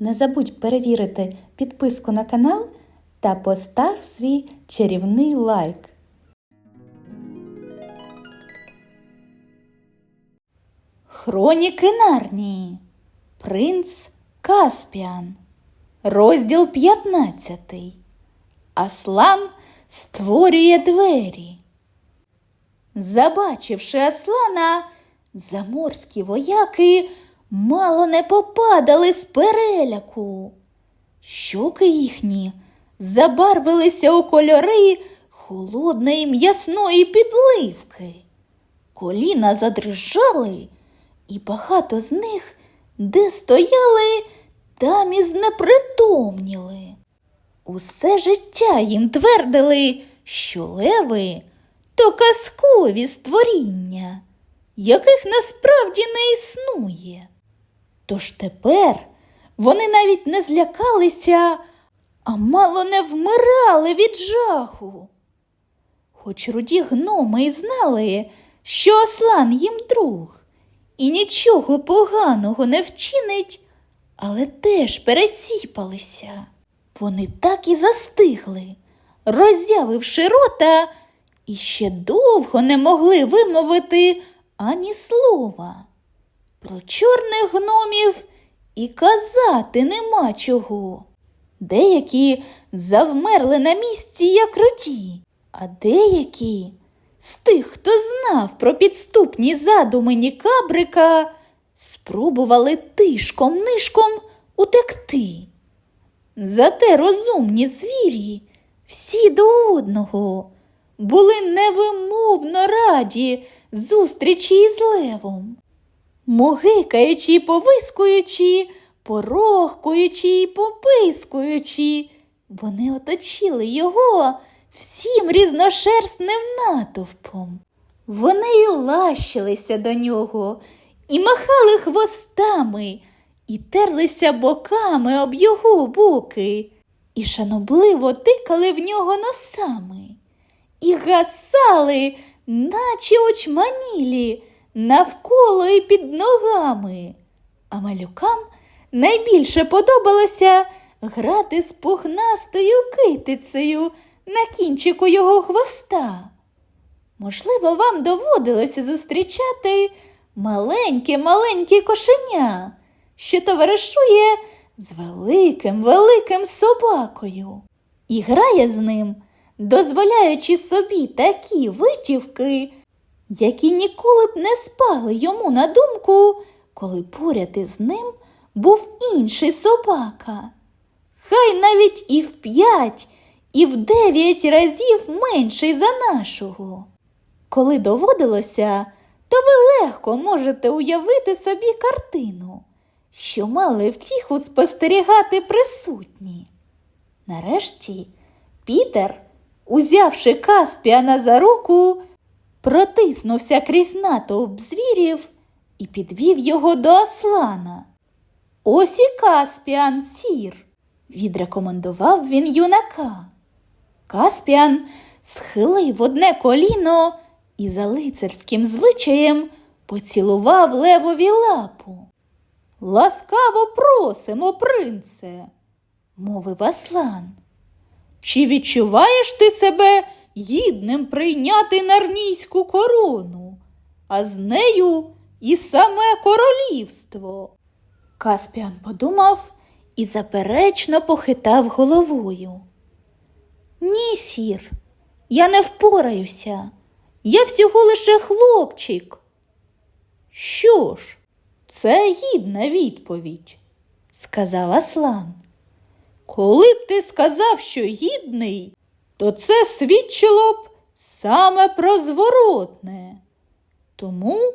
Не забудь перевірити підписку на канал та постав свій чарівний лайк. Хроніки Нарнії. Принц Каспіан. Розділ 15. Аслан створює двері. Забачивши Аслана, заморські вояки мало не попадали з переляку. Щоки їхні забарвилися у кольори холодної м'ясної підливки. Коліна задрижали, і багато з них, де стояли, там і знепритомніли. Усе життя їм твердили, що леви то казкові створіння, яких насправді не існує. Тож тепер вони навіть не злякалися, а мало не вмирали від жаху. Хоч руді гноми й знали, що Аслан їм друг і нічого поганого не вчинить, але теж пересіпалися. Вони так і застигли, роззявивши рота, і ще довго не могли вимовити ані слова. Про чорних гномів і казати нема чого. Деякі завмерли на місці, як роті, а деякі з тих, хто знав про підступні задуми Нікабрика, спробували тишком-нишком утекти. Зате розумні звірі, всі до одного, були невимовно раді зустрічі із левом. Могикаючи повискуючи, порохкуючи й попискуючи, вони оточили його всім різношерстним натовпом. Вони й лащилися до нього, і махали хвостами, і терлися боками об його боки, і шанобливо тикали в нього носами, і гасали, наче очманілі, навколо і під ногами. А малюкам найбільше подобалося грати з пухнастою китицею на кінчику його хвоста. Можливо, вам доводилося зустрічати маленьке-маленьке кошеня, що товаришує з великим великим собакою і грає з ним, дозволяючи собі такі витівки, які ніколи б не спали йому на думку, коли поряд із ним був інший собака. Хай навіть і в п'ять, і в дев'ять разів менший за нашого. Коли доводилося, то ви легко можете уявити собі картину, що мали втіху спостерігати присутні. Нарешті Пітер, узявши Каспіана за руку, протиснувся крізь натовп звірів і підвів його до Аслана. Ось і Каспіан сір, відрекомендував він юнака. Каспіан схилив одне коліно і за лицарським звичаєм поцілував левові лапу. Ласкаво просимо, принце, мовив Аслан. Чи відчуваєш ти себе гідним прийняти нарнійську корону, а з нею і саме королівство? Каспіан подумав і заперечно похитав головою. Ні, сір, я не впораюся. Я всього лише хлопчик. Що ж, це гідна відповідь, сказав Аслан. Коли б ти сказав, що гідний, то це свідчило б саме про зворотне. Тому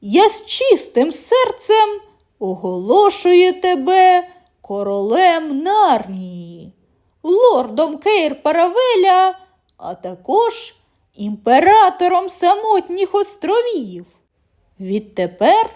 я з чистим серцем оголошую тебе королем Нарнії, лордом Кейр Паравеля, а також імператором самотніх островів. Відтепер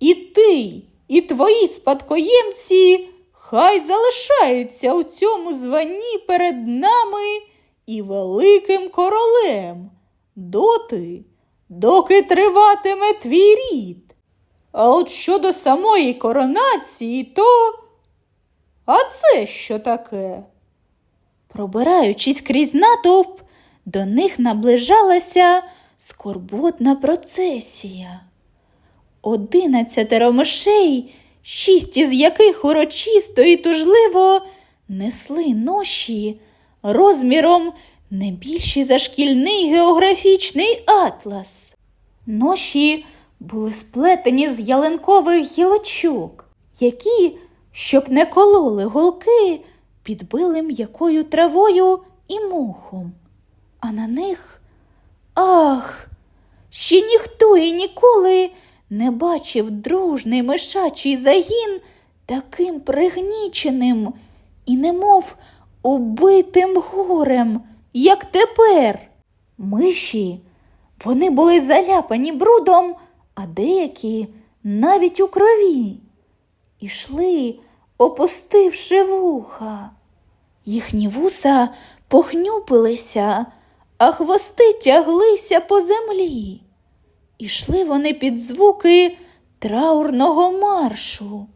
і ти, і твої спадкоємці хай залишаються у цьому званні перед нами і великим королем доти, доки триватиме твій рід. А от щодо самої коронації, то А це що таке? Пробираючись крізь натовп, до них наближалася скорботна процесія. Одинадцятеро мишей, шість із яких урочисто і тужливо несли ноші розміром не більші за шкільний географічний атлас. Ноші були сплетені з ялинкових гілочок, які, щоб не кололи голки, підбили м'якою травою і мохом. А на них ах, ще ніхто і ніколи не бачив дружний мишачий загін таким пригніченим і немов убитим горем, як тепер. Миші, вони були заляпані брудом, а деякі навіть у крові. Ішли, опустивши вуха. Їхні вуса похнюпилися, а хвости тяглися по землі. Ішли вони під звуки траурного маршу,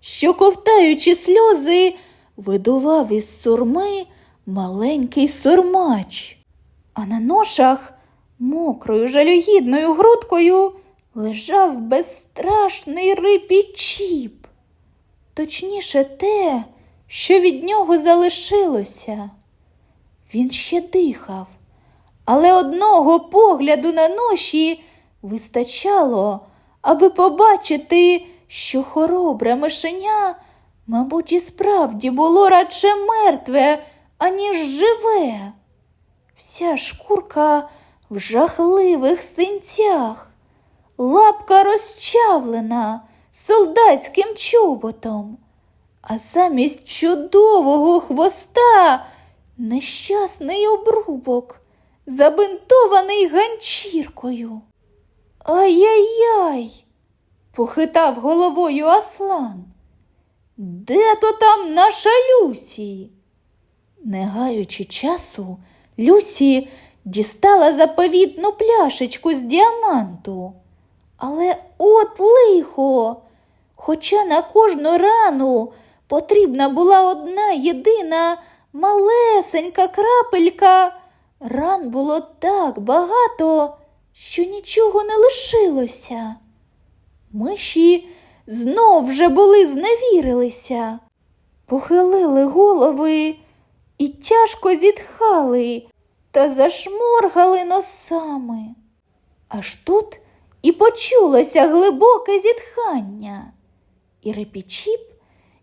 що, ковтаючи сльози, видував із сурми маленький сурмач, а на ношах мокрою жалюгідною грудкою лежав безстрашний рипічіп. Точніше те, що від нього залишилося. Він ще дихав, але одного погляду на ноші вистачало, аби побачити, що хоробре мишеня, мабуть, і справді було радше мертве, аніж живе. Вся шкурка в жахливих синцях, лапка розчавлена солдатським чоботом, а замість чудового хвоста нещасний обрубок, забинтований ганчіркою. Ай-яй-яй, похитав головою Аслан. Де то там наша Люсі? Не гаючи часу, Люсі дістала заповітну пляшечку з діаманту. Але от лихо, хоча на кожну рану потрібна була одна єдина малесенька крапелька, ран було так багато, що нічого не лишилося. Миші знов вже були зневірилися, похилили голови і тяжко зітхали та зашморгали носами. Аж тут і почулося глибоке зітхання, і репічіп,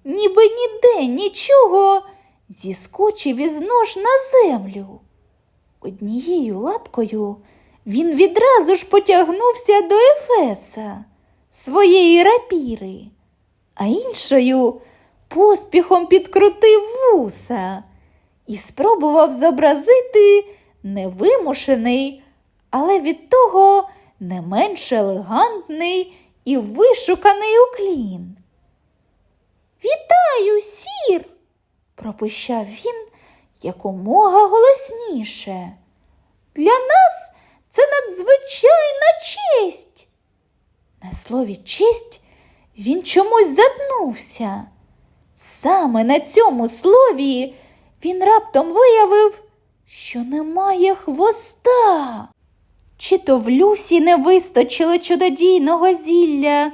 ніби ніде нічого, зіскочив із нож на землю. Однією лапкою він відразу ж потягнувся до Ефеса, своєї рапіри, а іншою поспіхом підкрутив вуса і спробував зобразити невимушений, але від того не менш елегантний і вишуканий уклін. Вітаю, сір, пропищав він якомога голосніше. Для нас це надзвичайна честь. На слові честь він чомусь затнувся. Саме на цьому слові він раптом виявив, що немає хвоста. Чи то в Люсі не вистачило чудодійного зілля,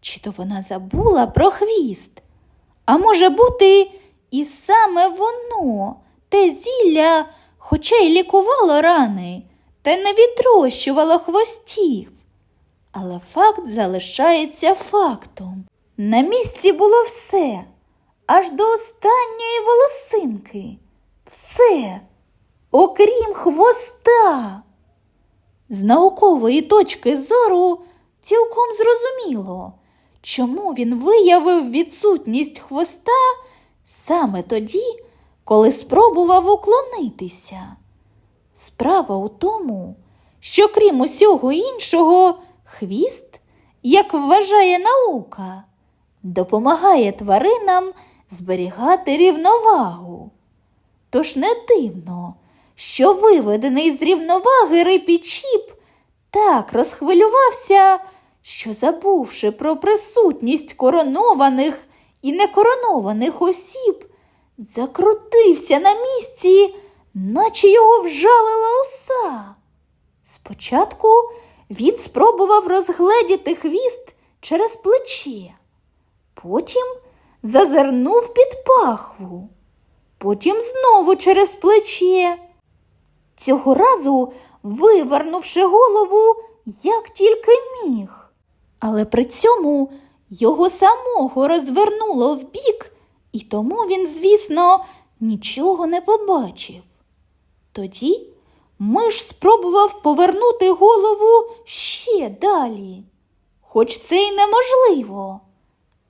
чи то вона забула про хвіст. А може бути, і саме воно, те зілля, хоча й лікувало рани, та не відрощувало хвостів. Але факт залишається фактом. На місці було все, аж до останньої волосинки. Все, окрім хвоста. З наукової точки зору цілком зрозуміло, чому він виявив відсутність хвоста саме тоді, коли спробував уклонитися. Справа у тому, що крім усього іншого, хвіст, як вважає наука, допомагає тваринам зберігати рівновагу. Тож не дивно, що виведений з рівноваги рипічіп так розхвилювався, що, забувши про присутність коронованих і некоронованих осіб закрутився на місці, наче його вжалила оса. Спочатку він спробував розгледіти хвіст через плече, потім зазирнув під пахву, потім знову через плече. Цього разу вивернувши голову, як тільки міг. Але при цьому його самого розвернуло вбік, і тому він, звісно, нічого не побачив. Тоді миш спробував повернути голову ще далі, хоч це й неможливо,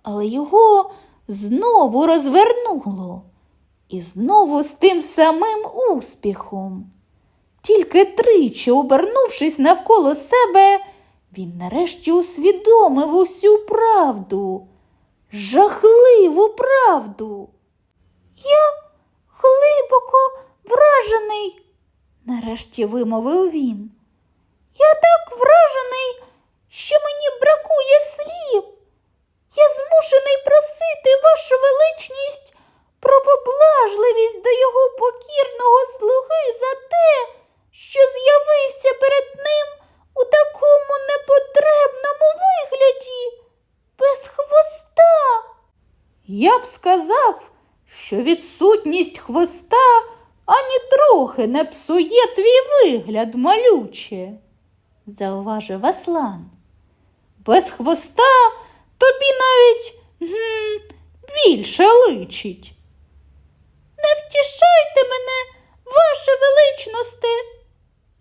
але його знову розвернуло, і знову з тим самим успіхом. Тільки тричі, обернувшись навколо себе, він нарешті усвідомив усю правду, жахливу правду. Я глибоко вражений, нарешті вимовив він. Я так вражений, що мені бракує слів. Я змушений просити вашу величність про поблажливість до його покірного слуги за те, що з'явився перед ним у такому непотребному вигляді, без хвоста. Я б сказав, що відсутність хвоста ані трохи не псує твій вигляд, малюче, зауважив Аслан. Без хвоста тобі навіть гм, більше личить. Не втішайте мене, ваше величносте,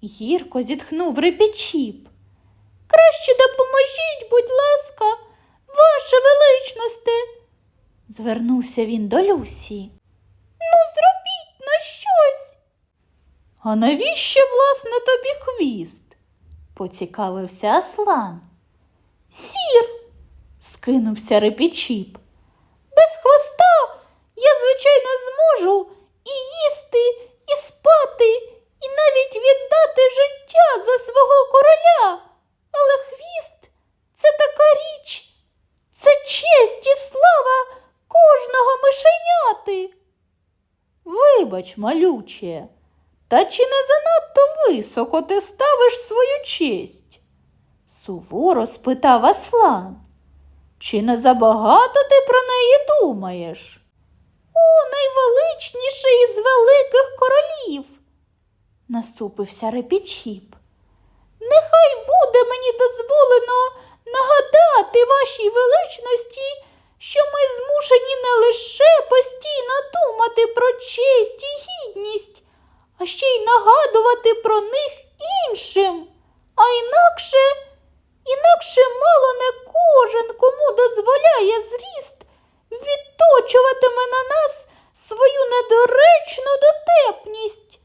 гірко зітхнув репічіп. Краще допоможіть, будь ласка, ваше величносте, звернувся він до Люсі. Ну, зробіть на щось. А навіщо, власне, тобі хвіст? поцікавився Аслан. Сір, скинувся репічіп. Без хвоста я, звичайно, зможу і їсти, і спати, і навіть віддати життя за свого короля. Але хвіст це така річ, це честь і слава кожного мишеняти. Вибач, малюче, та чи не занадто високо ти ставиш свою честь? Суворо спитав Аслан. Чи не забагато ти про неї думаєш? О, найвеличніший із великих королів, насупився репічіп. Нехай буде мені дозволено нагадати вашій величності, що ми змушені не лише постійно думати про честь і гідність, а ще й нагадувати про них іншим. А інакше, інакше мало не кожен, кому дозволяє зріст, відточуватиме на нас свою недоречну дотепність.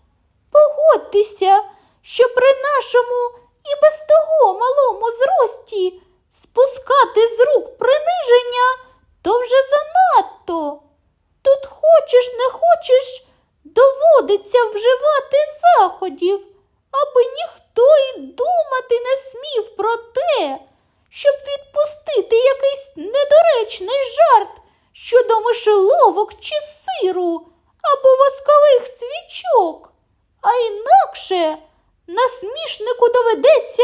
Погодьтеся, що при нашому і без того малому зрості спускати з рук приниження то вже занадто. Тут хочеш не хочеш, доводиться вживати заходів, аби ніхто й думати не смів про те, щоб відпустити якийсь недоречний жарт щодо мишеловок чи сиру або воскових свічок. А інакше насмішнику доведеться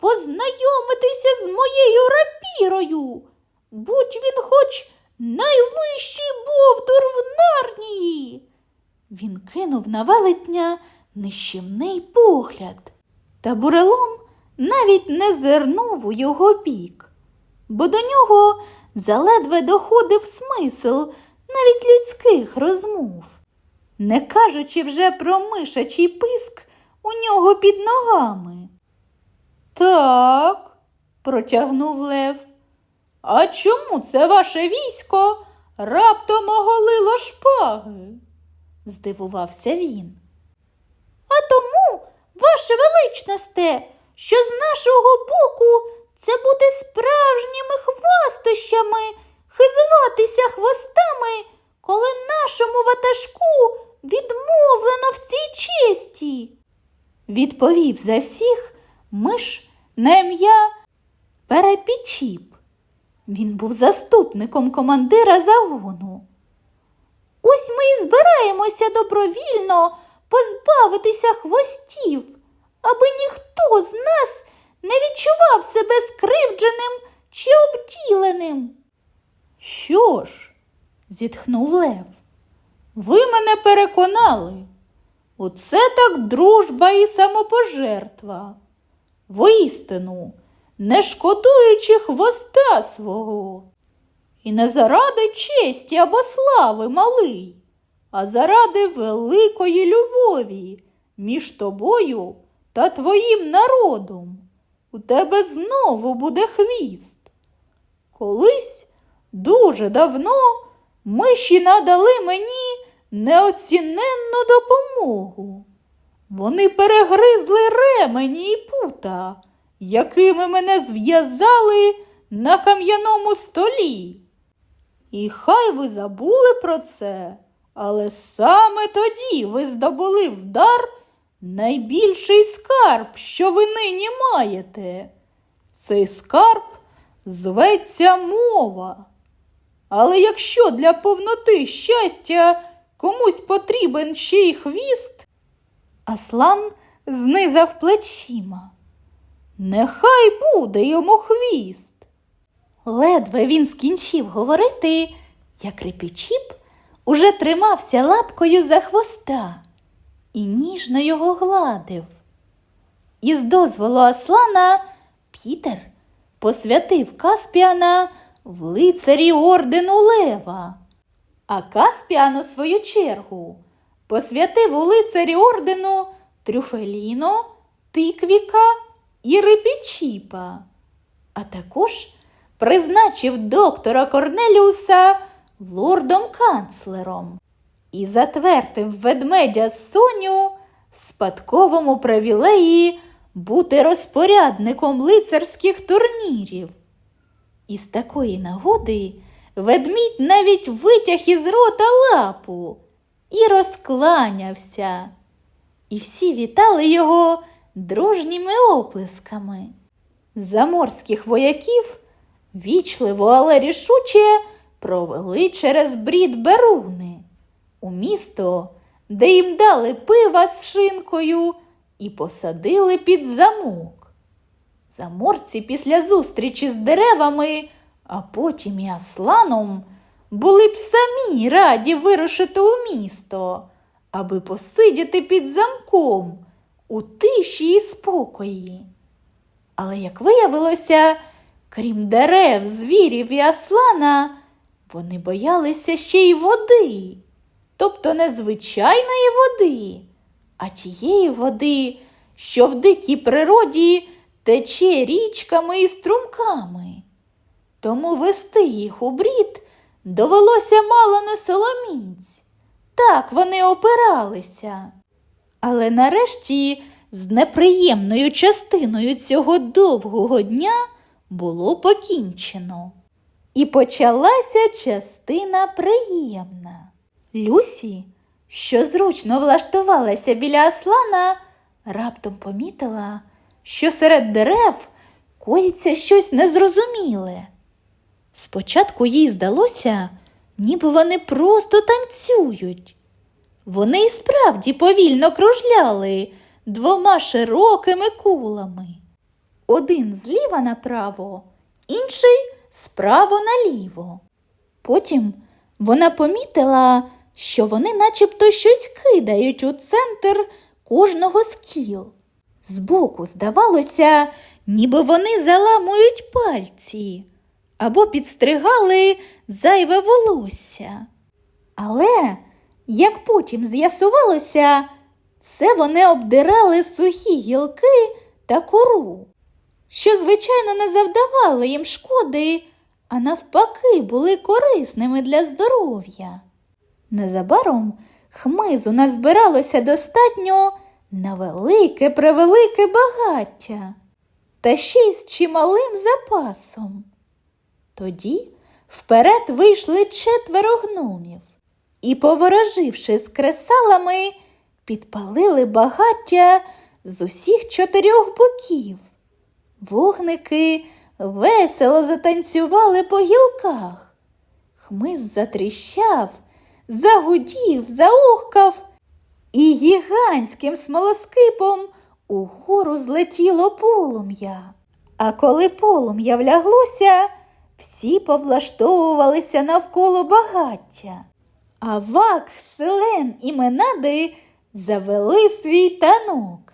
познайомитися з моєю рапірою. Будь він хоч найвищий бовдур в нарнії. Він кинув на велетня нищівний погляд, та бурелом навіть не зирнув у його бік, бо до нього заледве доходив смисл навіть людських розмов, не кажучи вже про мишачий писк у нього під ногами. Так, протягнув Лев. А чому це ваше військо раптом оголило шпаги? Здивувався він. А тому, ваше величносте, що з нашого боку це буде справжніми хвастощами хизуватися хвостами, коли нашому ватажку відмовлено в цій честі. Відповів за всіх миш на ім'я Перепічіп. Він був заступником командира загону. Ось ми і збираємося добровільно позбавитися хвостів, аби ніхто з нас не відчував себе скривдженим чи обділеним. Що ж, зітхнув Лев. ви мене переконали. Оце так дружба і самопожертва. Воістину, не шкодуючи хвоста свого. І не заради честі або слави малий, а заради великої любові між тобою та твоїм народом. У тебе знову буде хвіст. Колись дуже давно миші надали мені неоціненну допомогу. Вони перегризли ремені і пута, якими мене зв'язали на кам'яному столі. І хай ви забули про це, але саме тоді ви здобули в дар найбільший скарб, що ви нині маєте. Цей скарб зветься мова. Але якщо для повноти щастя комусь потрібен ще й хвіст, Аслан знизав плечима. нехай буде йому хвіст. Ледве він скінчив говорити, як репічіп уже тримався лапкою за хвоста і ніжно його гладив. Із дозволу Аслана Пітер посвятив Каспіана в лицарі ордену Лева, а Каспіан, у свою чергу, посвятив у лицарі ордену Трюфеліно, Тиквіка і Репічіпа, а також призначив доктора Корнеліуса лордом-канцлером і затвердив ведмедя Соню спадковому привілеї бути розпорядником лицарських турнірів. І з такої нагоди ведмідь навіть витяг із рота лапу і розкланявся. І всі вітали його дружніми оплесками. Заморських вояків вічливо, але рішуче провели через брід Беруни у місто, де їм дали пива з шинкою і посадили під замок. Заморці після зустрічі з деревами, а потім і Асланом, були б самі раді вирушити у місто, аби посидіти під замком у тиші і спокої. Але, як виявилося, крім дерев, звірів і Аслана, вони боялися ще й води, тобто не звичайної води, а тієї води, що в дикій природі тече річками і струмками. Тому вести їх у брід довелося мало не соломіць. Так вони опиралися. Але нарешті з неприємною частиною цього довгого дня було покінчено. І почалася частина приємна. Люсі, що зручно влаштувалася біля Аслана, раптом помітила, що серед дерев коїться щось незрозуміле. Спочатку їй здалося, ніби вони просто танцюють. Вони й справді повільно кружляли двома широкими кулами. Один зліва направо, інший справа наліво. Потім вона помітила, що вони начебто щось кидають у центр кожного з кіл. Збоку здавалося, ніби вони заламують пальці або підстригали зайве волосся. Але, як потім з'ясувалося, це вони обдирали сухі гілки та кору, що, звичайно, не завдавало їм шкоди, а навпаки, були корисними для здоров'я. Незабаром хмизу назбиралося достатньо на велике превелике багаття, та ще й з чималим запасом. Тоді вперед вийшли четверо гномів і, повороживши з кресалами, підпалили багаття з усіх чотирьох боків. Вогники весело затанцювали по гілках. Хмиз затріщав, загудів, заухкав, і гігантським смолоскипом угору злетіло полум'я. А коли полум'я вляглося, всі повлаштовувалися навколо багаття. А Вак, Селен і Менади завели свій танок.